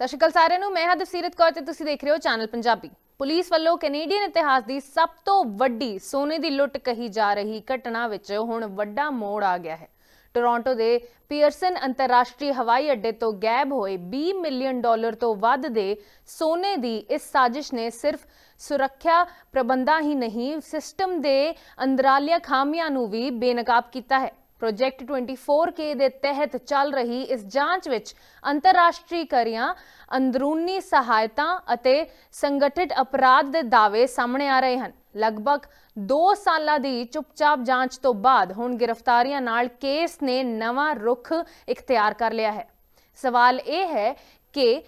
ਸਤਿ ਸ਼੍ਰੀ ਅਕਾਲ ਸਾਰਿਆਂ ਨੂੰ, ਮੈਂ ਹਾਂ ਦਸੀਰਤ ਕੌਰ ਤੇ ਤੁਸੀਂ ਦੇਖ ਰਹੇ ਹੋ ਚੈਨਲ ਪੰਜਾਬੀ ਪੁਲਿਸ ਵੱਲੋਂ ਕੈਨੇਡੀਅਨ ਇਤਿਹਾਸ ਦੀ ਸਭ ਤੋਂ ਵੱਡੀ ਸੋਨੇ ਦੀ ਲੁੱਟ ਕਹੀ ਜਾ ਰਹੀ ਘਟਨਾ ਵਿੱਚ ਹੁਣ ਵੱਡਾ ਮੋੜ ਆ ਗਿਆ ਹੈ। ਟੋਰਾਂਟੋ ਦੇ ਪੀਅਰਸਨ ਅੰਤਰਰਾਸ਼ਟਰੀ ਹਵਾਈ ਅੱਡੇ ਤੋਂ ਗਾਇਬ ਹੋਏ 20 ਮਿਲੀਅਨ ਡਾਲਰ ਤੋਂ ਵੱਧ ਦੇ ਸੋਨੇ ਦੀ ਇਸ ਸਾਜ਼ਿਸ਼ ਨੇ ਸਿਰਫ ਸੁਰੱਖਿਆ ਪ੍ਰਬੰਧਾਂ ਹੀ ਨਹੀਂ, ਸਿਸਟਮ ਦੇ ਅੰਦਰਾਲੀਆਂ ਖਾਮੀਆਂ ਨੂੰ ਵੀ ਬੇਨਕਾਬ ਕੀਤਾ ਹੈ। ਪ੍ਰੋਜੈਕਟ 24K ਦੇ ਤਹਿਤ ਚੱਲ ਰਹੀ ਇਸ ਜਾਂਚ ਵਿੱਚ ਅੰਤਰਰਾਸ਼ਟਰੀ ਕਰੀਆਂ, ਅੰਦਰੂਨੀ ਸਹਾਇਤਾ ਅਤੇ ਸੰਗਠਿਤ ਅਪਰਾਧ ਦੇ ਦਾਅਵੇ ਸਾਹਮਣੇ ਆ ਰਹੇ ਹਨ। ਲਗਭਗ 2 ਸਾਲਾਂ ਦੀ ਚੁੱਪਚਾਪ ਜਾਂਚ ਤੋਂ ਬਾਅਦ ਹੁਣ ਗ੍ਰਿਫਤਾਰੀਆਂ ਨਾਲ ਕੇਸ ਨੇ ਨਵਾਂ ਰੁਖ ਇਖਤਿਆਰ ਕਰ ਲਿਆ ਹੈ। ਸਵਾਲ ਇਹ ਹੈ ਕਿ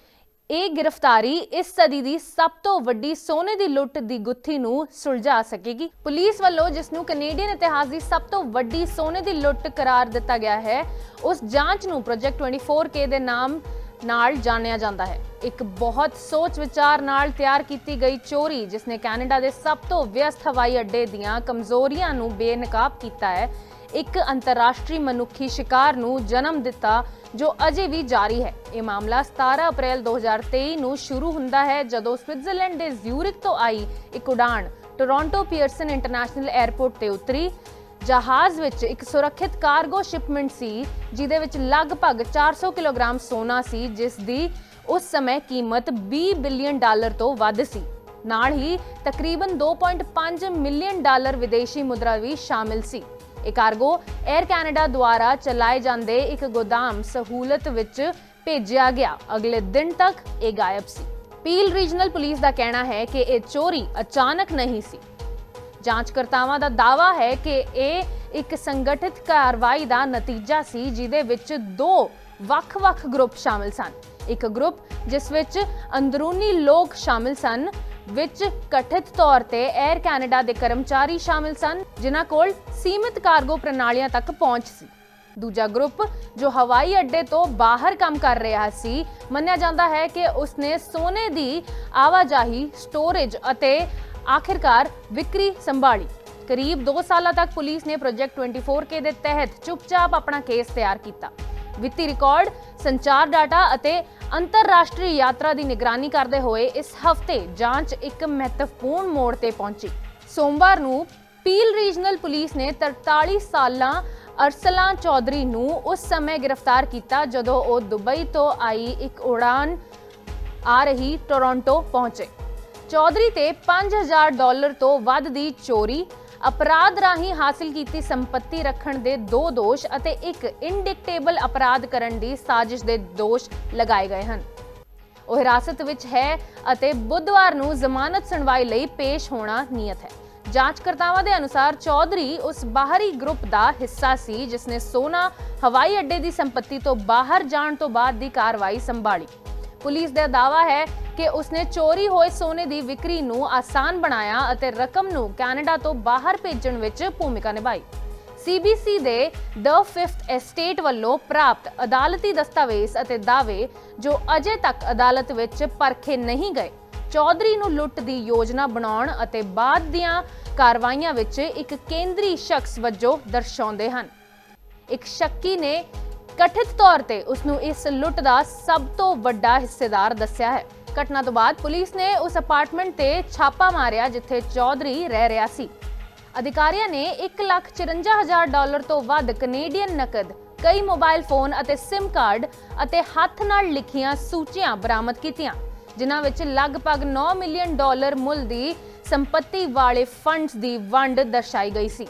ਇਹ ਗ੍ਰਿਫਤਾਰੀ ਇਸ ਸਦੀ ਦੀ ਸਭ ਤੋਂ ਵੱਡੀ ਸੋਨੇ ਦੀ ਲੁੱਟ ਦੀ ਗੁੱਥੀ ਨੂੰ ਸੁਲਝਾ ਸਕੇਗੀ। ਪੁਲਿਸ ਵੱਲੋਂ ਜਿਸ ਨੂੰ ਕੈਨੇਡੀਅਨ ਇਤਿਹਾਸ ਦੀ ਸਭ ਤੋਂ ਵੱਡੀ ਸੋਨੇ ਦੀ ਲੁੱਟ ਕਰਾਰ ਦਿੱਤਾ ਗਿਆ ਹੈ, ਉਸ ਜਾਂਚ ਨੂੰ ਪ੍ਰੋਜੈਕਟ 24K ਦੇ ਨਾਮ ਨਾਲ ਜਾਣਿਆ ਜਾਂਦਾ ਹੈ। ਇੱਕ ਬਹੁਤ ਸੋਚ ਵਿਚਾਰ ਨਾਲ ਤਿਆਰ ਕੀਤੀ ਗਈ ਚੋਰੀ, ਜਿਸ ਨੇ ਕੈਨੇਡਾ ਦੇ ਸਭ ਤੋਂ ਵਿਅਸਤ ਹਵਾਈ ਅੱਡੇ ਦੀਆਂ ਕਮਜ਼ੋਰੀਆਂ ਨੂੰ ਬੇਨਕਾਬ ਕੀਤਾ ਹੈ। ਇੱਕ ਅੰਤਰਰਾਸ਼ਟਰੀ ਮਨੁੱਖੀ ਸ਼ਿਕਾਰ ਨੂੰ ਜਨਮ ਦਿੱਤਾ, ਜੋ ਅਜੇ ਵੀ ਜਾਰੀ ਹੈ। ਇਹ ਮਾਮਲਾ 17 ਅਪ੍ਰੈਲ 2023 ਨੂੰ ਸ਼ੁਰੂ ਹੁੰਦਾ ਹੈ, ਜਦੋਂ ਸਵਿਟਜ਼ਰਲੈਂਡ ਦੇ ਜ਼ਿਊਰਿਕ ਤੋਂ ਆਈ ਇੱਕ ਉਡਾਣ, ਟੋਰਾਂਟੋ ਪੀਅਰਸਨ ਇੰਟਰਨੈਸ਼ਨਲ 에ਅਰਪੋਰਟ ਤੇ ਉਤਰੀ। ਜਹਾਜ਼ ਵਿੱਚ ਇੱਕ ਸੁਰੱਖਿਅਤ ਕਾਰਗੋ ਸ਼ਿਪਮੈਂਟ ਸੀ, ਜਿਹਦੇ ਵਿੱਚ ਲਗਭਗ 400 ਕਿਲੋਗ੍ਰਾਮ ਸੋਨਾ ਸੀ, ਜਿਸ ਦੀ ਉਸ ਸਮੇਂ ਕੀਮਤ 20 ਬਿਲੀਅਨ ਡਾਲਰ ਤੋਂ ਵੱਧ ਸੀ। ਨਾਲ ਹੀ ਤਕਰੀਬਨ 2.5 ਮਿਲੀਅਨ ਡਾਲਰ ਵਿਦੇਸ਼ੀ ਮੁਦਰਾ ਵੀ ਸ਼ਾਮਿਲ ਸੀ। ਇਹ ਕਾਰਗੋ 에ਅਰ ਕੈਨੇਡਾ ਦੁਆਰਾ ਚਲਾਏ ਜਾਂਦੇ ਇੱਕ ਗੋਦਾਮ ਸਹੂਲਤ ਵਿੱਚ ਭੇਜਿਆ ਗਿਆ। ਅਗਲੇ ਦਿਨ ਤੱਕ ਇਹ ਗਾਇਬ ਸੀ। ਪੀਲ ਰੀਜਨਲ ਪੁਲਿਸ ਦਾ ਕਹਿਣਾ ਹੈ ਕਿ ਇਹ ਚੋਰੀ ਅਚਾਨਕ ਨਹੀਂ ਸੀ। ਜਾਂਚਕਰਤਾਵਾਂ ਦਾ ਦਾਅਵਾ ਹੈ ਕਿ ਇਹ ਇੱਕ ਸੰਗਠਿਤ ਕਾਰਵਾਈ ਦਾ ਨਤੀਜਾ ਸੀ, ਜਿਹਦੇ ਵਿੱਚ ਦੋ ਵੱਖ-ਵੱਖ ਗਰੁੱਪ ਸ਼ਾਮਿਲ ਸਨ। ਇੱਕ ਗਰੁੱਪ ਜਿਸ ਵਿੱਚ ਅੰਦਰੂਨੀ ਲੋਕ ਸ਼ਾਮਿਲ ਸਨ, ਵਿੱਚ ਕਥਿਤ ਤੌਰ ਤੇ 에ਅਰ ਕੈਨੇਡਾ ਦੇ ਕਰਮਚਾਰੀ ਸ਼ਾਮਿਲ ਸਨ, ਜਿਨ੍ਹਾਂ ਕੋਲ ਸੀਮਿਤ ਕਾਰਗੋ ਪ੍ਰਣਾਲੀਆਂ ਤੱਕ ਪਹੁੰਚ ਸੀ। ਦੂਜਾ ਗਰੁੱਪ, ਜੋ ਹਵਾਈ ਅੱਡੇ ਤੋਂ ਬਾਹਰ ਕੰਮ ਕਰ ਰਿਹਾ ਸੀ, ਮੰਨਿਆ ਜਾਂਦਾ ਹੈ ਕਿ ਉਸਨੇ ਸੋਨੇ ਦੀ ਆਵਾਜਾਈ, ਸਟੋਰੇਜ ਅਤੇ ਆਖਿਰਕਾਰ ਵਿਕਰੀ ਸੰਭਾਲੀ। ਕਰੀਬ 2 ਸਾਲਾਂ ਤੱਕ ਪੁਲਿਸ ਨੇ ਪ੍ਰੋਜੈਕਟ 24K ਦੇ ਤਹਿਤ ਚੁੱਪਚਾਪ ਆਪਣਾ ਕੇਸ ਤਿਆਰ ਕੀਤਾ। ਵਿੱਤੀ ਰਿਕਾਰਡ, ਸੰਚਾਰ ਡਾਟਾ ਅਤੇ ਅੰਤਰਰਾਸ਼ਟਰੀ ਯਾਤਰਾ ਦੀ ਨਿਗਰਾਨੀ ਕਰਦੇ ਹੋਏ ਇਸ ਹਫ਼ਤੇ ਜਾਂਚ ਇੱਕ ਮਹੱਤਵਪੂਰਨ ਮੋੜ ਤੇ ਪਹੁੰਚੀ। ਸੋਮਵਾਰ ਨੂੰ ਪੀਲ ਰੀਜਨਲ ਪੁਲਿਸ ਨੇ 43 ਸਾਲਾਂ ਅਰਸਲਾਂ ਚੌਧਰੀ ਨੂੰ ਉਸ ਸਮੇਂ ਗ੍ਰਿਫਤਾਰ ਕੀਤਾ ਜਦੋਂ ਉਹ ਦੁਬਈ ਤੋਂ ਆਈ ਇੱਕ ਉਡਾਨ ਆ ਰਹੀ ਟੋਰਾਂਟੋ ਪਹੁੰਚੇ। ਚੌਧਰੀ ਤੇ 5000 ਡਾਲਰ ਤੋਂ ਵੱਧ ਦੀ ਚੋਰੀ, ਅਪਰਾਧ ਰਾਹੀਂ ਹਾਸਲ ਕੀਤੀ ਸੰਪਤੀ ਰੱਖਣ ਦੇ ਦੋ ਦੋਸ਼ ਅਤੇ ਇੱਕ ਇਨਡਿਕਟੇਬਲ ਅਪਰਾਧ ਕਰਨ ਦੀ ਸਾਜ਼ਿਸ਼ ਦੇ ਦੋਸ਼ ਲਗਾਏ ਗਏ ਹਨ। ਉਹ ਹਿਰਾਸਤ ਵਿੱਚ ਹੈ ਅਤੇ ਬੁੱਧਵਾਰ ਨੂੰ ਜ਼ਮਾਨਤ ਸੁਣਵਾਈ ਲਈ ਪੇਸ਼ ਹੋਣਾ ਨਿਯਤ ਹੈ। ਜਾਂਚਕਰਤਾਵਾਂ ਦੇ ਅਨੁਸਾਰ ਚੌਧਰੀ ਉਸ ਬਾਹਰੀ ਗਰੁੱਪ ਦਾ ਹਿੱਸਾ ਸੀ ਜਿਸ ਨੇ ਸੋਨਾ, ਹਵਾਈ ਅੱਡੇ ਦੀ ਸੰਪਤੀ ਤੋਂ ਬਾਹਰ ਜਾਣ ਤੋਂ ਬਾਅਦ ਦੀ ਕਾਰਵਾਈ ਸੰਭਾਲੀ। ਪੁਲਿਸ ਦਾ ਦਾਅਵਾ ਹੈ ਕਿ ਉਸਨੇ ਚੋਰੀ ਹੋਏ ਸੋਨੇ ਦੀ ਵਿਕਰੀ ਨੂੰ ਆਸਾਨ ਬਣਾਇਆ ਅਤੇ ਰਕਮ ਨੂੰ ਕੈਨੇਡਾ ਤੋਂ ਬਾਹਰ ਭੇਜਣ ਵਿੱਚ ਭੂਮਿਕਾ ਨਿਭਾਈ। CBC ਦੇ ਦ 5th ਐਸਟੇਟ ਵੱਲੋਂ ਪ੍ਰਾਪਤ ਅਦਾਲਤੀ ਦਸਤਾਵੇਜ਼ ਅਤੇ ਦਾਅਵੇ ਜੋ ਅਜੇ ਤੱਕ ਅਦਾਲਤ ਵਿੱਚ ਪਰਖੇ ਨਹੀਂ ਗਏ, ਚੌਧਰੀ ਨੂੰ ਲੁੱਟ ਦੀ ਯੋਜਨਾ ਬਣਾਉਣ ਅਤੇ ਬਾਅਦ ਦੀਆਂ ਕਾਰਵਾਈਆਂ ਵਿੱਚ ਇੱਕ ਕੇਂਦਰੀ ਸ਼ਖਸ ਵਜੋਂ ਦਰਸਾਉਂਦੇ ਹਨ। ਇੱਕ ਸ਼ੱਕੀ ਨੇ ਕਥਿਤ ਤੌਰ ਤੇ ਉਸ ਨੂੰ ਇਸ ਲੁੱਟ ਦਾ ਸਭ ਤੋਂ ਵੱਡਾ ਹਿੱਸੇਦਾਰ ਦੱਸਿਆ ਹੈ। ਘਟਨਾ ਤੋਂ ਬਾਅਦ ਪੁਲਿਸ ਨੇ ਉਸ ਅਪਾਰਟਮੈਂਟ ਤੇ ਛਾਪਾ ਮਾਰਿਆ ਜਿੱਥੇ ਚੌਧਰੀ ਰਹਿ ਰਿਹਾ ਸੀ। ਅਧਿਕਾਰੀਆਂ ਨੇ 1,54,000 ਡਾਲਰ ਤੋਂ ਵੱਧ ਕੈਨੇਡੀਅਨ ਨਕਦ ਕਈ ਮੋਬਾਈਲ ਫੋਨ ਅਤੇ SIM ਕਾਰਡ ਅਤੇ ਹੱਥ ਨਾਲ ਲਿਖੀਆਂ ਸੂਚੀਆਂ ਬਰਾਮਦ ਕੀਤੀਆਂ ਜਿਨ੍ਹਾਂ ਵਿੱਚ ਲਗਭਗ 9 ਮਿਲੀਅਨ ਡਾਲਰ ਮੁੱਲ ਦੀ ਸੰਪਤੀ ਵਾਲੇ ਫੰਡਸ ਦੀ ਵੰਡ ਦਰਸਾਈ ਗਈ ਸੀ।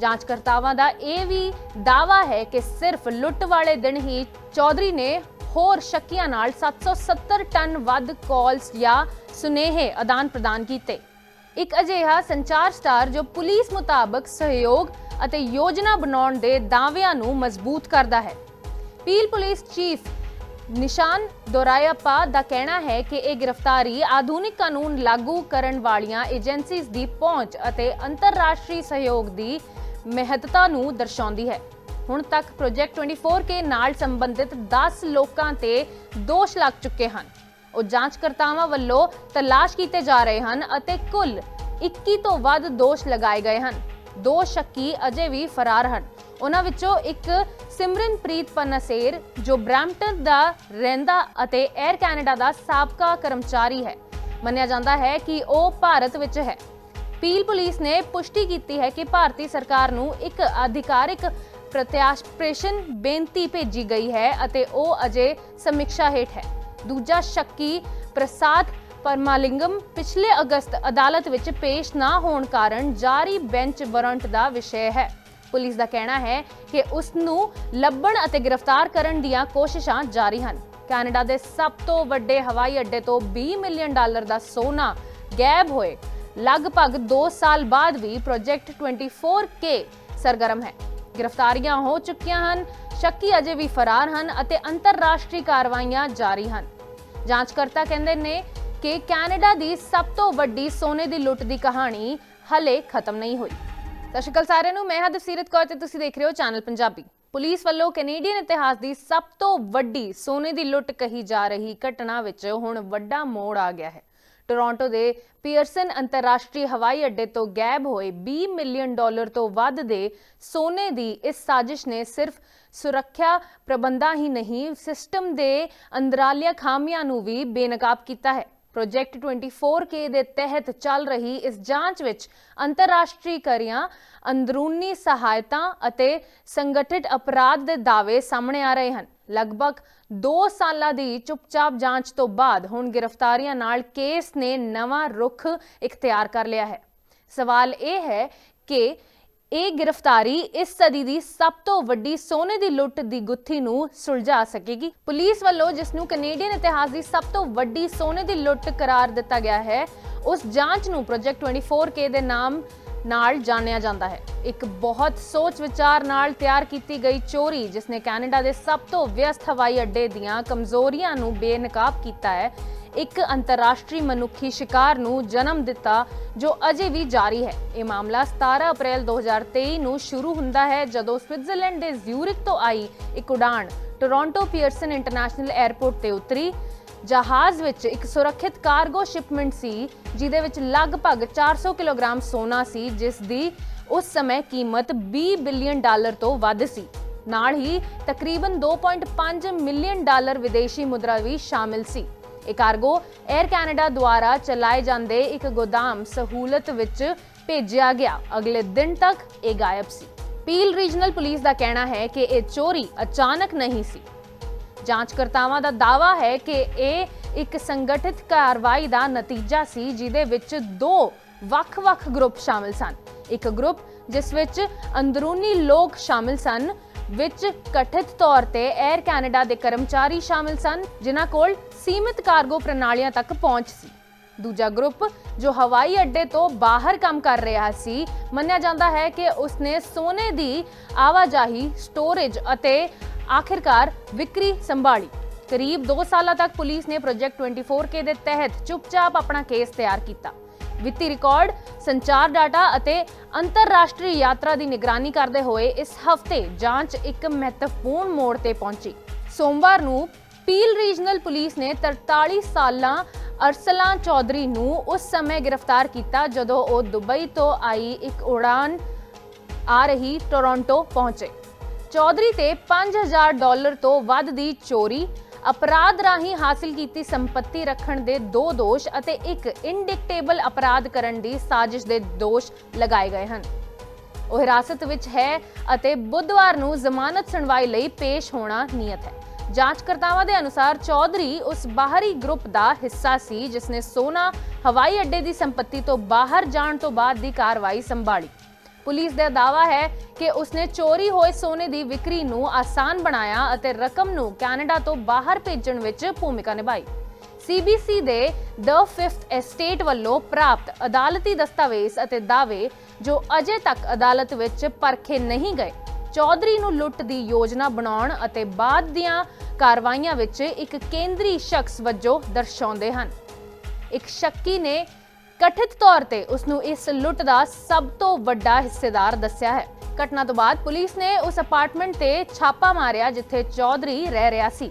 ਜਾਂਚਕਰਤਾਵਾਂ ਦਾ ਇਹ ਵੀ ਦਾਅਵਾ ਹੈ ਕਿ ਸਿਰਫ ਲੁੱਟ ਵਾਲੇ ਦਿਨ ਹੀ ਚੌਧਰੀ ਨੇ ਹੋਰ ਸ਼ੱਕੀਆਂ ਨਾਲ 770 ਟਨ ਵੱਧ ਕਾਲਸ ਜਾਂ ਸੁਨੇਹੇ ਆਦਾਨ ਪ੍ਰਦਾਨ ਕੀਤੇ। ਇੱਕ ਅਜਿਹਾ ਸੰਚਾਰ ਸਟਾਰ ਜੋ ਪੁਲਿਸ ਮੁਤਾਬਕ ਸਹਿਯੋਗ ਅਤੇ ਯੋਜਨਾ ਬਣਾਉਣ ਦੇ ਦਾਅਵਿਆਂ ਨੂੰ ਮਜ਼ਬੂਤ ਕਰਦਾ ਹੈ। ਪੀਲ ਪੁਲਿਸ ਚੀਫ ਨਿਸ਼ਾਨ ਦੋਰਾਇਆਪਾ ਦਾ ਕਹਿਣਾ ਹੈ ਕਿ ਇਹ ਗ੍ਰਿਫਤਾਰੀ ਆਧੁਨਿਕ ਕਾਨੂੰਨ ਲਾਗੂ ਕਰਨ ਵਾਲੀਆਂ ਏਜੰਸੀਜ਼ ਦੀ ਪਹੁੰਚ ਅਤੇ ਅੰਤਰਰਾਸ਼ਟਰੀ ਸਹਿਯੋਗ ਦੀ ਮਹੱਤਤਾ ਨੂੰ ਦਰਸਾਉਂਦੀ ਹੈ। ਹੁਣ ਤੱਕ ਪ੍ਰੋਜੈਕਟ 24K ਨਾਲ ਸੰਬੰਧਿਤ 10 ਲੋਕਾਂ ਤੇ ਦੋਸ਼ ਲੱਗ ਚੁੱਕੇ ਹਨ। ਉਹ ਜਾਂਚਕਰਤਾਵਾਂ ਵੱਲੋਂ ਤਲਾਸ਼ ਕੀਤੇ ਜਾ ਰਹੇ ਹਨ ਅਤੇ ਕੁੱਲ 21 ਤੋਂ ਵੱਧ ਦੋਸ਼ ਲਗਾਏ ਗਏ ਹਨ। ਦੋ ਸ਼ੱਕੀ ਅਜੇ ਵੀ ਫਰਾਰ ਹਨ। ਉਹਨਾਂ ਵਿੱਚੋਂ ਇੱਕ ਸਿਮਰਨਪ੍ਰੀਤ ਪਨਸੇਰ, ਜੋ ਬ੍ਰੈਂਪਟਨ ਦਾ ਰਹਿੰਦਾ ਅਤੇ 에ਅਰ ਕੈਨੇਡਾ ਦਾ ਸਾਬਕਾ ਕਰਮਚਾਰੀ ਹੈ। ਮੰਨਿਆ ਜਾਂਦਾ ਹੈ ਕਿ ਉਹ ਭਾਰਤ ਵਿੱਚ ਹੈ। ਪੀਲ ਪੁਲਿਸ ਨੇ ਪੁਸ਼ਟੀ ਕੀਤੀ ਹੈ ਕਿ ਭਾਰਤੀ ਸਰਕਾਰ ਨੂੰ ਇੱਕ ਅਧਿਕਾਰਿਕ ਪ੍ਰਤਿਆਸ਼ਪ੍ਰੇਸ਼ਨ ਬੇਨਤੀ ਭੇਜੀ ਗਈ ਹੈ ਅਤੇ ਉਹ ਅਜੇ ਸਮੀਖਿਆ ਹੇਠ ਹੈ। ਦੂਜਾ, ਸ਼ੱਕੀ ਪ੍ਰਸਾਦ ਪਰਮਾਲਿੰਗਮ ਪਿਛਲੇ ਅਗਸਤ ਅਦਾਲਤ ਵਿੱਚ ਪੇਸ਼ ਨਾ ਹੋਣ ਕਾਰਨ ਜਾਰੀ ਬੈਂਚ ਵਾਰੰਟ ਦਾ ਵਿਸ਼ੇ ਹੈ। ਪੁਲਿਸ ਦਾ ਕਹਿਣਾ ਹੈ ਕਿ ਉਸ ਨੂੰ ਲੱਭਣ ਅਤੇ ਗ੍ਰਿਫਤਾਰ ਕਰਨ ਦੀਆਂ ਕੋਸ਼ਿਸ਼ਾਂ ਜਾਰੀ ਹਨ। ਕੈਨੇਡਾ ਦੇ ਸਭ ਤੋਂ ਵੱਡੇ ਹਵਾਈ ਅੱਡੇ ਤੋਂ 20 ਮਿਲੀਅਨ ਡਾਲਰ ਦਾ ਸੋਨਾ ਗਾਇਬ ਹੋਏ। ਲਗਭਗ 2 ਸਾਲ ਬਾਅਦ ਵੀ ਪ੍ਰੋਜੈਕਟ 24K ਸਰਗਰਮ ਹੈ। ਗ੍ਰਿਫਤਾਰੀਆਂ ਹੋ ਚੁੱਕੀਆਂ ਹਨ, ਸ਼ੱਕੀ ਅਜੇ ਵੀ ਫਰਾਰ ਹਨ ਅਤੇ ਅੰਤਰਰਾਸ਼ਟਰੀ ਕਾਰਵਾਈਆਂ ਜਾਰੀ ਹਨ। ਜਾਂਚਕਰਤਾ ਕਹਿੰਦੇ ਨੇ ਕਿ ਕੈਨੇਡਾ ਦੀ ਸਭ ਤੋਂ ਵੱਡੀ ਸੋਨੇ ਦੀ ਲੁੱਟ ਦੀ ਕਹਾਣੀ ਹਲੇ ਖਤਮ ਨਹੀਂ ਹੋਈ। ਸਤਿ ਸ਼੍ਰੀ ਅਕਾਲ ਸਾਰਿਆਂ ਨੂੰ, ਮੈਂ ਹਾਂ ਦਸੀਰਤ ਕੌਰ ਤੇ ਤੁਸੀਂ ਦੇਖ ਰਹੇ ਹੋ ਚੈਨਲ ਪੰਜਾਬੀ। ਪੁਲਿਸ ਵੱਲੋਂ ਕੈਨੇਡੀਅਨ ਇਤਿਹਾਸ ਦੀ ਸਭ ਤੋਂ ਵੱਡੀ ਸੋਨੇ ਦੀ ਲੁੱਟ ਕਹੀ ਜਾ ਰਹੀ ਘਟਨਾ ਵਿੱਚ ਹੁਣ ਵੱਡਾ ਮੋੜ ਆ ਗਿਆ ਹੈ। ਟੋਰਾਂਟੋ ਦੇ ਪੀਅਰਸਨ ਅੰਤਰਰਾਸ਼ਟਰੀ ਹਵਾਈ ਅੱਡੇ ਤੋਂ ਗਾਇਬ ਹੋਏ 20 ਮਿਲੀਅਨ ਡਾਲਰ ਤੋਂ ਵੱਧ ਦੇ ਸੋਨੇ ਦੀ ਇਸ ਸਾਜ਼ਿਸ਼ ਨੇ ਸਿਰਫ ਸੁਰੱਖਿਆ ਪ੍ਰਬੰਧਾਂ ਹੀ ਨਹੀਂ, ਸਿਸਟਮ ਦੇ ਅੰਦਰਾਲੀਆਂ ਖਾਮੀਆਂ ਨੂੰ ਵੀ ਬੇਨਕਾਬ ਕੀਤਾ ਹੈ। ਪ੍ਰੋਜੈਕਟ 24K ਦੇ ਤਹਿਤ ਚੱਲ ਰਹੀ ਇਸ ਜਾਂਚ ਵਿੱਚ ਅੰਤਰਰਾਸ਼ਟਰੀ ਕਰੀਆਂ, ਅੰਦਰੂਨੀ ਸਹਾਇਤਾ ਅਤੇ ਸੰਗਠਿਤ ਅਪਰਾਧ ਦੇ ਦਾਅਵੇ ਸਾਹਮਣੇ ਆ ਰਹੇ ਹਨ। ਲਗਭਗ 2 ਸਾਲਾਂ ਦੀ ਚੁੱਪਚਾਪ ਜਾਂਚ ਤੋਂ ਬਾਅਦ ਹੁਣ ਗ੍ਰਿਫਤਾਰੀਆਂ ਨਾਲ ਕੇਸ ਨੇ ਨਵਾਂ ਰੁਖ ਇਖਤਿਆਰ ਕਰ ਲਿਆ ਹੈ। ਸਵਾਲ ਇਹ ਹੈ ਕਿ ਇਹ ਗ੍ਰਿਫਤਾਰੀ ਇਸ ਸਦੀ ਦੀ ਸਭ ਤੋਂ ਵੱਡੀ ਸੋਨੇ ਦੀ ਲੁੱਟ ਦੀ ਗੁੱਥੀ ਨੂੰ ਸੁਲਝਾ ਸਕੇਗੀ। ਪੁਲਿਸ ਵੱਲੋਂ ਜਿਸ ਨੂੰ ਕੈਨੇਡੀਅਨ ਇਤਿਹਾਸ ਦੀ ਸਭ ਤੋਂ ਵੱਡੀ ਸੋਨੇ ਦੀ ਲੁੱਟ ਕਰਾਰ ਦਿੱਤਾ ਗਿਆ ਹੈ, ਉਸ ਜਾਂਚ ਨੂੰ ਪ੍ਰੋਜੈਕਟ 24K ਦੇ ਨਾਮ ਨਾਲ ਜਾਣਿਆ ਜਾਂਦਾ ਹੈ। ਇੱਕ ਬਹੁਤ ਸੋਚ ਵਿਚਾਰ ਨਾਲ ਤਿਆਰ ਕੀਤੀ ਗਈ ਚੋਰੀ ਜਿਸ ਨੇ ਕੈਨੇਡਾ ਦੇ ਸਭ ਤੋਂ ਵਿਅਸਤ ਹਵਾਈ ਅੱਡੇ ਦੀਆਂ ਕਮਜ਼ੋਰੀਆਂ ਨੂੰ ਬੇਨਕਾਬ ਕੀਤਾ ਹੈ, ਇੱਕ ਅੰਤਰਰਾਸ਼ਟਰੀ ਮਨੁੱਖੀ ਸ਼ਿਕਾਰ ਨੂੰ ਜਨਮ ਦਿੱਤਾ, ਜੋ ਅਜੇ ਵੀ ਜਾਰੀ ਹੈ। ਇਹ ਮਾਮਲਾ 17 ਅਪ੍ਰੈਲ 2023 ਨੂੰ ਸ਼ੁਰੂ ਹੁੰਦਾ ਹੈ, ਜਦੋਂ ਸਵਿਟਜ਼ਰਲੈਂਡ ਦੇ ਜ਼ਿਊਰਿਕ ਤੋਂ ਆਈ ਇੱਕ ਉਡਾਣ, ਟੋਰਾਂਟੋ ਪੀਅਰਸਨ ਇੰਟਰਨੈਸ਼ਨਲ 에ਅਰਪੋਰਟ ਤੇ ਉਤਰੀ। ਜਹਾਜ਼ ਵਿੱਚ ਇੱਕ ਸੁਰੱਖਿਅਤ ਕਾਰਗੋ ਸ਼ਿਪਮੈਂਟ ਸੀ, ਜਿਹਦੇ ਵਿੱਚ ਲਗਭਗ 400 ਕਿਲੋਗ੍ਰਾਮ ਸੋਨਾ ਸੀ, ਜਿਸ ਦੀ ਉਸ ਸਮੇਂ ਕੀਮਤ 20 ਬਿਲੀਅਨ ਡਾਲਰ ਤੋਂ ਵੱਧ ਸੀ। ਨਾਲ ਹੀ ਤਕਰੀਬਨ 2.5 ਮਿਲੀਅਨ ਡਾਲਰ ਵਿਦੇਸ਼ੀ ਮੁਦਰਾ ਵੀ ਸ਼ਾਮਿਲ ਸੀ। ਇਹ ਕਾਰਗੋ 에ਅਰ ਕੈਨੇਡਾ ਦੁਆਰਾ ਚਲਾਏ ਜਾਂਦੇ ਇੱਕ ਗੋਦਾਮ ਸਹੂਲਤ ਵਿੱਚ ਭੇਜਿਆ ਗਿਆ। ਅਗਲੇ ਦਿਨ ਤੱਕ ਇਹ ਗਾਇਬ ਸੀ। ਪੀਲ ਰੀਜਨਲ ਪੁਲਿਸ ਦਾ ਕਹਿਣਾ ਹੈ ਕਿ ਇਹ ਚੋਰੀ ਅਚਾਨਕ ਨਹੀਂ ਸੀ। ਜਾਂਚਕਰਤਾਵਾਂ ਦਾ ਦਾਅਵਾ ਹੈ ਕਿ ਇਹ ਇੱਕ ਸੰਗਠਿਤ ਕਾਰਵਾਈ ਦਾ ਨਤੀਜਾ ਸੀ, ਜਿਹਦੇ ਵਿੱਚ ਦੋ ਵੱਖ-ਵੱਖ ਗਰੁੱਪ ਸ਼ਾਮਿਲ ਸਨ। ਇੱਕ ਗਰੁੱਪ ਜਿਸ ਵਿੱਚ ਅੰਦਰੂਨੀ ਲੋਕ ਸ਼ਾਮਿਲ ਸਨ, ਵਿੱਚ ਕਥਿਤ ਤੌਰ ਤੇ 에ਅਰ ਕੈਨੇਡਾ ਦੇ ਕਰਮਚਾਰੀ ਸ਼ਾਮਿਲ ਸਨ, ਜਿਨ੍ਹਾਂ ਕੋਲ ਸੀਮਿਤ ਕਾਰਗੋ ਪ੍ਰਣਾਲੀਆਂ ਤੱਕ ਪਹੁੰਚ ਸੀ। ਦੂਜਾ ਗਰੁੱਪ, ਜੋ ਹਵਾਈ ਅੱਡੇ ਤੋਂ ਬਾਹਰ ਕੰਮ ਕਰ ਰਿਹਾ ਸੀ, ਮੰਨਿਆ ਜਾਂਦਾ ਹੈ ਕਿ ਉਸਨੇ ਸੋਨੇ ਦੀ ਆਵਾਜਾਈ, ਸਟੋਰੇਜ ਅਤੇ ਆਖਿਰਕਾਰ ਵਿਕਰੀ ਸੰਭਾਲੀ। ਕਰੀਬ 2 ਸਾਲਾਂ ਤੱਕ ਪੁਲਿਸ ਨੇ ਪ੍ਰੋਜੈਕਟ 24K ਦੇ ਤਹਿਤ ਚੁੱਪਚਾਪ ਆਪਣਾ ਕੇਸ ਤਿਆਰ ਕੀਤਾ। ਵਿੱਤੀ ਰਿਕਾਰਡ, ਸੰਚਾਰ ਡਾਟਾ ਅਤੇ ਅੰਤਰਰਾਸ਼ਟਰੀ ਯਾਤਰਾ ਦੀ ਨਿਗਰਾਨੀ ਕਰਦੇ ਹੋਏ ਇਸ ਹਫ਼ਤੇ ਜਾਂਚ ਇੱਕ ਮਹੱਤਵਪੂਰਨ ਮੋੜ ਤੇ ਪਹੁੰਚੀ। ਸੋਮਵਾਰ ਨੂੰ ਪੀਲ ਰੀਜਨਲ ਪੁਲਿਸ ਨੇ 43 ਸਾਲਾਂ ਅਰਸਲਾ ਚੌਧਰੀ ਨੂੰ ਉਸ ਸਮੇਂ ਗ੍ਰਿਫਤਾਰ ਕੀਤਾ ਜਦੋਂ ਉਹ ਦੁਬਈ ਤੋਂ ਆਈ ਇੱਕ ਉਡਾਨ ਆ ਰਹੀ ਟੋਰਾਂਟੋ ਪਹੁੰਚੇ। ਚੌਧਰੀ ਤੇ 5000 ਡਾਲਰ ਤੋਂ ਵੱਧ ਦੀ ਚੋਰੀ, ਅਪਰਾਧ ਰਾਹੀਂ ਹਾਸਲ ਕੀਤੀ ਸੰਪਤੀ ਰੱਖਣ ਦੇ ਦੋ ਦੋਸ਼ ਅਤੇ ਇੱਕ ਇਨਡਿਕਟੇਬਲ ਅਪਰਾਧ ਕਰਨ ਦੀ ਸਾਜ਼ਿਸ਼ ਦੇ ਦੋਸ਼ ਲਗਾਏ ਗਏ ਹਨ। ਉਹ ਹਿਰਾਸਤ ਵਿੱਚ ਹੈ ਅਤੇ ਬੁੱਧਵਾਰ ਨੂੰ ਜ਼ਮਾਨਤ ਸੁਣਵਾਈ ਲਈ ਪੇਸ਼ ਹੋਣਾ ਨਿਯਤ ਹੈ। ਜਾਂਚਕਰਤਾਵਾਂ ਦੇ ਅਨੁਸਾਰ ਚੌਧਰੀ ਉਸ ਬਾਹਰੀ ਗਰੁੱਪ ਦਾ ਹਿੱਸਾ ਸੀ ਜਿਸ ਨੇ ਸੋਨਾ, ਹਵਾਈ ਅੱਡੇ ਦੀ ਸੰਪਤੀ ਤੋਂ ਬਾਹਰ ਜਾਣ ਤੋਂ ਬਾਅਦ ਦੀ ਕਾਰਵਾਈ ਸੰਭਾਲੀ। ਪੁਲਿਸ ਦਾ ਦਾਅਵਾ ਹੈ ਕਿ ਉਸਨੇ ਚੋਰੀ ਹੋਏ ਸੋਨੇ ਦੀ ਵਿਕਰੀ ਨੂੰ ਆਸਾਨ ਬਣਾਇਆ ਅਤੇ ਰਕਮ ਨੂੰ ਕੈਨੇਡਾ ਤੋਂ ਬਾਹਰ ਭੇਜਣ ਵਿੱਚ ਭੂਮਿਕਾ ਨਿਭਾਈ। ਸੀਬੀਸੀ ਦੇ ਦ 5th ਐਸਟੇਟ ਵੱਲੋਂ ਪ੍ਰਾਪਤ ਅਦਾਲਤੀ ਦਸਤਾਵੇਜ਼ ਅਤੇ ਦਾਅਵੇ ਜੋ ਅਜੇ ਤੱਕ ਅਦਾਲਤ ਵਿੱਚ ਪਰਖੇ ਨਹੀਂ ਗਏ, ਚੌਧਰੀ ਨੂੰ ਲੁੱਟ ਦੀ ਯੋਜਨਾ ਬਣਾਉਣ ਅਤੇ ਬਾਅਦ ਦੀਆਂ ਕਾਰਵਾਈਆਂ ਵਿੱਚ ਇੱਕ ਕੇਂਦਰੀ ਸ਼ਖਸ ਵਜੋਂ ਦਰਸਾਉਂਦੇ ਹਨ। ਇੱਕ ਸ਼ੱਕੀ ਨੇ ਕਥਿਤ ਤੌਰ ਤੇ ਉਸ ਨੂੰ ਇਸ ਲੁੱਟ ਦਾ ਸਭ ਤੋਂ ਵੱਡਾ ਹਿੱਸੇਦਾਰ ਦੱਸਿਆ ਹੈ। ਘਟਨਾ ਤੋਂ ਬਾਅਦ ਪੁਲਿਸ ਨੇ ਉਸ ਅਪਾਰਟਮੈਂਟ ਤੇ ਛਾਪਾ ਮਾਰਿਆ, ਜਿੱਥੇ ਚੌਧਰੀ ਰਹਿ ਰਿਹਾ ਸੀ।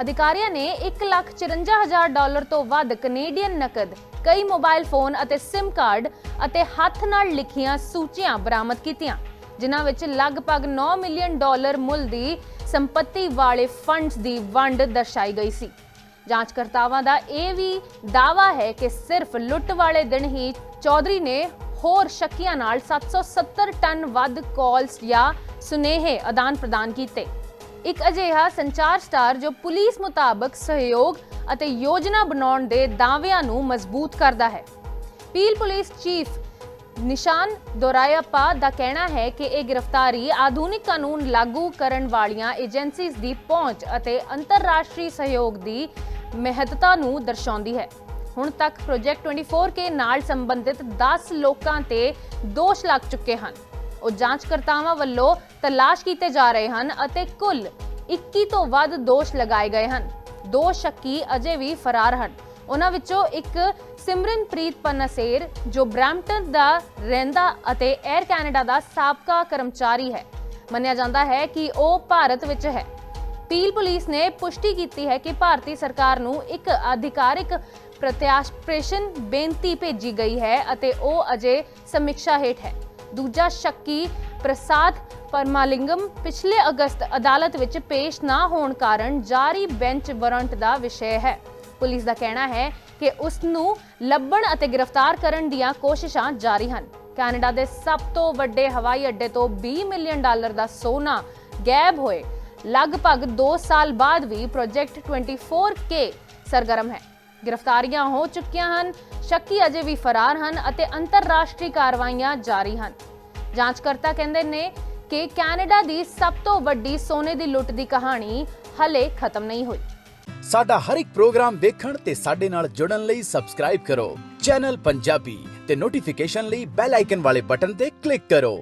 ਅਧਿਕਾਰੀਆਂ ਨੇ 154000 ਡਾਲਰ ਤੋਂ ਵੱਧ ਕੈਨੇਡੀਅਨ ਨਕਦ, ਕਈ ਮੋਬਾਈਲ ਫੋਨ ਅਤੇ SIM ਕਾਰਡ ਅਤੇ ਹੱਥ ਨਾਲ ਲਿਖੀਆਂ ਸੂਚੀਆਂ ਬਰਾਮਦ ਕੀਤੀਆਂ, ਜਿਨ੍ਹਾਂ ਵਿੱਚ ਲਗਭਗ 9 ਮਿਲੀਅਨ ਡਾਲਰ ਮੁੱਲ ਦੀ ਸੰਪਤੀ ਵਾਲੇ ਫੰਡਸ ਦੀ ਵੰਡ ਦਰਸਾਈ ਗਈ ਸੀ। ਜਾਂਚਕਰਤਾਵਾਂ ਦਾ ਇਹ ਵੀ ਦਾਵਾ ਹੈ ਕਿ ਸਿਰਫ ਲੁੱਟ ਵਾਲੇ ਦਿਨ ਹੀ ਚੌਧਰੀ ਨੇ ਹੋਰ ਸ਼ੱਕੀਆਂ ਨਾਲ 770 ਟਨ ਵੱਧ ਕਾਲਸ ਜਾਂ ਸੁਨੇਹੇ ਆਦਾਨ ਪ੍ਰਦਾਨ ਕੀਤੇ। ਇੱਕ ਅਜਿਹਾ ਸੰਚਾਰ ਸਟਾਰ ਜੋ ਪੁਲਿਸ ਮੁਤਾਬਕ ਸਹਿਯੋਗ ਅਤੇ ਯੋਜਨਾ ਬਣਾਉਣ ਦੇ ਦਾਅਵਿਆਂ ਨੂੰ ਮਜ਼ਬੂਤ ਕਰਦਾ ਹੈ। ਪੀਲ ਪੁਲਿਸ ਚੀਫ ਨਿਸ਼ਾਨ ਦੋਰਾਇਆਪਾ ਦਾ ਕਹਿਣਾ ਹੈ ਕਿ ਇਹ ਗ੍ਰਿਫਤਾਰੀ ਆਧੁਨਿਕ ਕਾਨੂੰਨ ਲਾਗੂ ਕਰਨ ਵਾਲੀਆਂ ਏਜੰਸੀਜ਼ ਦੀ ਪਹੁੰਚ ਅਤੇ ਅੰਤਰਰਾਸ਼ਟਰੀ ਸਹਿਯੋਗ ਦੀ ਮਹੱਤਤਾ ਨੂੰ ਦਰਸਾਉਂਦੀ ਹੈ। ਹੁਣ ਤੱਕ ਪ੍ਰੋਜੈਕਟ 24K ਨਾਲ ਸੰਬੰਧਿਤ 10 ਲੋਕਾਂ ਤੇ ਦੋਸ਼ ਲੱਗ ਚੁੱਕੇ ਹਨ। ਉਹ ਜਾਂਚਕਰਤਾਵਾਂ ਵੱਲੋਂ ਤਲਾਸ਼ ਕੀਤੇ ਜਾ ਰਹੇ ਹਨ ਅਤੇ ਕੁੱਲ 21 ਤੋਂ ਵੱਧ ਦੋਸ਼ ਲਗਾਏ ਗਏ ਹਨ। ਦੋ ਸ਼ੱਕੀ ਅਜੇ ਵੀ ਫਰਾਰ ਹਨ। ਉਹਨਾਂ ਵਿੱਚੋਂ ਇੱਕ ਸਿਮਰਨਪ੍ਰੀਤ ਪਨਸੇਰ, ਜੋ ਬ੍ਰੈਂਪਟਨ ਦਾ ਰਹਿੰਦਾ ਅਤੇ 에ਅਰ ਕੈਨੇਡਾ ਦਾ ਸਾਬਕਾ ਕਰਮਚਾਰੀ ਹੈ। ਮੰਨਿਆ ਜਾਂਦਾ ਹੈ ਕਿ ਉਹ ਭਾਰਤ ਵਿੱਚ ਹੈ। ਪੀਲ ਪੁਲਿਸ ਨੇ ਪੁਸ਼ਟੀ ਕੀਤੀ ਹੈ ਕਿ ਭਾਰਤੀ ਸਰਕਾਰ ਨੂੰ ਇੱਕ ਅਧਿਕਾਰਿਕ ਪ੍ਰਤਿਆਸਪ੍ਰੇਸ਼ਨ ਬੇਨਤੀ ਭੇਜੀ ਗਈ ਹੈ ਅਤੇ ਉਹ ਅਜੇ ਸਮੀਖਿਆ ਹੇਠ ਹੈ। ਦੂਜਾ, ਸ਼ੱਕੀ ਪ੍ਰਸਾਦ ਪਰਮਾਲਿੰਗਮ ਪਿਛਲੇ ਅਗਸਤ ਅਦਾਲਤ ਵਿੱਚ ਪੇਸ਼ ਨਾ ਹੋਣ ਕਾਰਨ ਜਾਰੀ ਬੈਂਚ ਵਾਰੰਟ ਦਾ ਵਿਸ਼ੇ ਹੈ। ਪੁਲਿਸ ਦਾ ਕਹਿਣਾ ਹੈ ਕਿ ਉਸ ਨੂੰ ਲੱਭਣ ਅਤੇ ਗ੍ਰਿਫਤਾਰ ਕਰਨ ਦੀਆਂ ਕੋਸ਼ਿਸ਼ਾਂ ਜਾਰੀ ਹਨ। ਕੈਨੇਡਾ ਦੇ ਸਭ ਤੋਂ ਵੱਡੇ ਹਵਾਈ ਅੱਡੇ ਤੋਂ 20 ਮਿਲੀਅਨ ਡਾਲਰ ਦਾ ਸੋਨਾ ਗਾਇਬ ਹੋਏ ਲਗਭਗ 2 ਸਾਲ ਬਾਅਦ ਵੀ ਪ੍ਰੋਜੈਕਟ 24K ਸਰਗਰਮ ਹੈ। ਗ੍ਰਿਫਤਾਰੀਆਂ ਹੋ ਚੁੱਕੀਆਂ ਹਨ, ਸ਼ੱਕੀ ਅਜੇ ਵੀ ਫਰਾਰ ਹਨ ਅਤੇ ਅੰਤਰਰਾਸ਼ਟਰੀ ਕਾਰਵਾਈਆਂ ਜਾਰੀ ਹਨ। ਜਾਂਚਕਰਤਾ ਕਹਿੰਦੇ ਨੇ ਕਿ ਕੈਨੇਡਾ ਦੀ ਸਭ ਤੋਂ ਵੱਡੀ ਸੋਨੇ ਦੀ ਲੁੱਟ ਦੀ ਕਹਾਣੀ ਹਲੇ ਖਤਮ ਨਹੀਂ ਹੋਈ। ਸਾਡਾ ਹਰ ਇੱਕ ਪ੍ਰੋਗਰਾਮ ਵੇਖਣ ਤੇ ਸਾਡੇ ਨਾਲ ਜੁੜਨ ਲਈ ਸਬਸਕ੍ਰਾਈਬ ਕਰੋ। ਚੈਨਲ ਪੰਜਾਬੀ ਤੇ ਨੋਟੀਫਿਕੇਸ਼ਨ ਲਈ ਬੈਲ ਆਈਕਨ ਵਾਲੇ ਬਟਨ ਤੇ ਕਲਿੱਕ ਕਰੋ।